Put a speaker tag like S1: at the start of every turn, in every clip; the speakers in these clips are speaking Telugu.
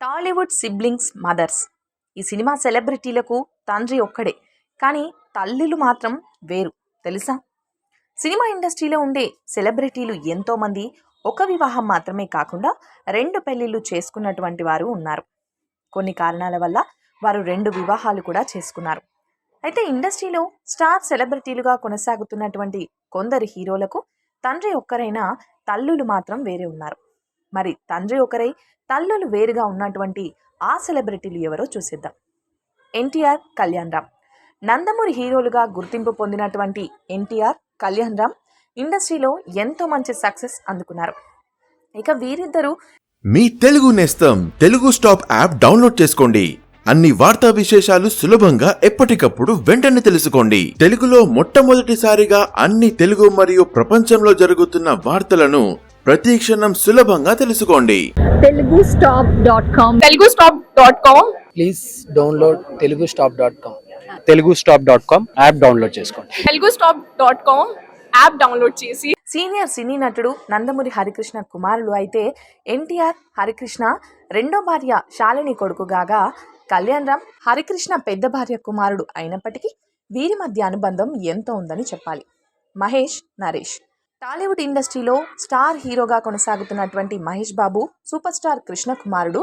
S1: Tollywood siblings mothers. ఈ సినిమా సెలబ్రిటీలకు తండ్రి ఒక్కడే కానీ తల్లులు మాత్రం వేరు తెలుసా? సినిమా ఇండస్ట్రీలో ఉండే సెలబ్రిటీలు ఎంతోమంది ఒక వివాహం మాత్రమే కాకుండా రెండు పెళ్ళిళ్ళు చేసుకున్నటువంటి వారు ఉన్నారు. కొన్ని కారణాల వల్ల వారు రెండు వివాహాలు కూడా చేసుకున్నారు. అయితే ఇండస్ట్రీలో స్టార్ సెలబ్రిటీలుగా కొనసాగుతున్నటువంటి కొందరు హీరోలకు తండ్రి ఒక్కరైనా తల్లులు మాత్రం వేరే ఉన్నారు. మరి తండ్రి ఒకరై తల్లులు వేరుగా ఉన్నటువంటి ఆ సెలబ్రిటీలు ఎవరో చూసేద్దాం. ఎన్టీఆర్ కళ్యాణ్ రామ్. నందమూరి హీరోలుగా గుర్తింపు పొందినటువంటి ఎన్టీఆర్ కళ్యాణ్ రామ్ ఇండస్ట్రీలో ఎంతో మంచి సక్సెస్ అందుకున్నారు. ఇక వీరిద్దరూ
S2: మీ తెలుగు నేస్తం తెలుగు స్టాప్ యాప్ డౌన్లోడ్ చేసుకోండి. అన్ని వార్తా విశేషాలు సులభంగా ఎప్పటికప్పుడు వెంటనే తెలుసుకోండి. తెలుగులో మొట్టమొదటిసారిగా అన్ని తెలుగు మరియు ప్రపంచంలో జరుగుతున్న వార్తలను ప్రతి క్షణం సులభంగా తెలుసుకోండి.
S3: Telugu stop dot com.
S4: Telugu stop dot com.
S5: Please download Telugu stop dot com. Telugu stop dot com app download చేసుకోండి.
S4: Telugu stop dot com app download చేసి.
S1: సీనియర్ సినీ నటుడు నందమూరి హరికృష్ణ కుమారులు అయితే ఎన్టీఆర్ హరికృష్ణ రెండో భార్య శాలిని కొడుకుగాగా కళ్యాణ్ రామ్ హరికృష్ణ పెద్ద భార్య కుమారుడు అయినప్పటికీ వీరి మధ్య అనుబంధం ఎంతో ఉందని చెప్పాలి. మహేష్ నరేష్. టాలీవుడ్ ఇండస్ట్రీలో స్టార్ హీరోగా కొనసాగుతున్నటువంటి మహేష్ బాబు సూపర్ స్టార్ కృష్ణ కుమారుడు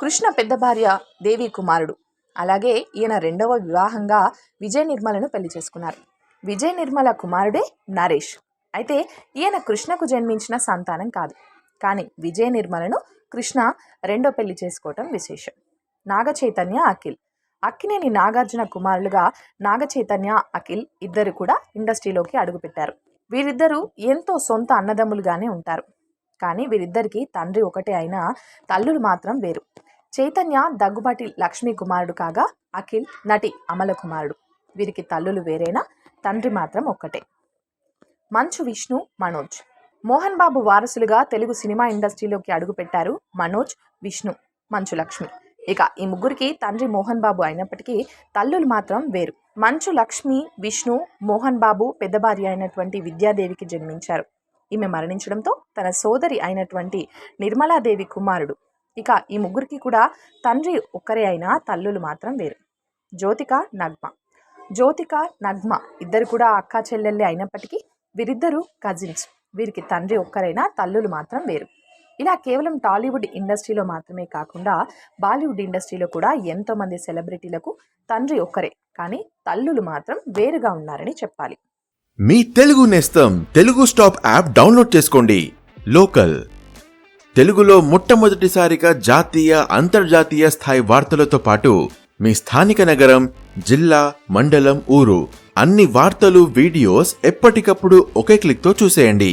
S1: కృష్ణ పెద్ద భార్య దేవి కుమారుడు. అలాగే ఈయన రెండవ వివాహంగా విజయ్ నిర్మలను పెళ్ళి చేసుకున్నారు. విజయ్ నిర్మల కుమారుడే నరేష్. అయితే ఈయన కృష్ణకు జన్మించిన సంతానం కాదు. కానీ విజయ నిర్మలను కృష్ణ రెండో పెళ్ళి చేసుకోవటం విశేషం. నాగ చైతన్య అఖిల్. అక్కినేని నాగార్జున కుమారులుగా నాగ చైతన్య అఖిల్ ఇద్దరు కూడా ఇండస్ట్రీలోకి అడుగుపెట్టారు. వీరిద్దరూ ఎంతో సొంత అన్నదమ్ములుగానే ఉంటారు. కానీ వీరిద్దరికీ తండ్రి ఒకటే అయినా తల్లులు మాత్రం వేరు. చైతన్య దగ్గుబాటి లక్ష్మీ కుమారుడు కాగా అఖిల్ నటి అమల కుమారుడు. వీరికి తల్లులు వేరేనా తండ్రి మాత్రం ఒక్కటే. మంచు విష్ణు మనోజ్. మోహన్ బాబు వారసులుగా తెలుగు సినిమా ఇండస్ట్రీలోకి అడుగుపెట్టారు మనోజ్ విష్ణు మంచు లక్ష్మి. ఇక ఈ ముగ్గురికి తండ్రి మోహన్ బాబు అయినప్పటికీ తల్లులు మాత్రం వేరు. మంచు లక్ష్మి విష్ణు మోహన్ బాబు పెద్ద భార్య అయినటువంటి విద్యాదేవికి జన్మించారు. ఈమె మరణించడంతో తన సోదరి అయినటువంటి నిర్మలాదేవి కుమారుడు. ఇక ఈ ముగ్గురికి కూడా తండ్రి ఒక్కరే అయినా తల్లులు మాత్రం వేరు. జ్యోతిక నగ్మ. జ్యోతిక నగ్మ ఇద్దరు కూడా అక్కా చెల్లెళ్ళే అయినప్పటికీ వీరిద్దరూ కజిన్స్. వీరికి తండ్రి ఒక్కరైనా తల్లులు మాత్రం వేరు. ఇలా కేవలం టాలీవుడ్ ఇండస్ట్రీలో మాత్రమే కాకుండా బాలీవుడ్ ఇండస్ట్రీలో కూడా ఎంతోమంది సెలబ్రిటీలకు తండ్రి ఒక్కరే కానీ తల్లులు మాత్రం వేరుగా ఉన్నారని చెప్పాలి.
S2: మీ తెలుగు నేస్తం తెలుగు స్టాప్ యాప్ డౌన్లోడ్ చేసుకోండి. లోకల్. తెలుగులో మొట్టమొదటిసారిగా జాతీయ అంతర్జాతీయ స్థాయి వార్తలతో పాటు మీ స్థానిక నగరం జిల్లా మండలం ఊరు అన్ని వార్తలు వీడియోస్ ఎప్పటికప్పుడు ఒకే క్లిక్తో చూసేయండి.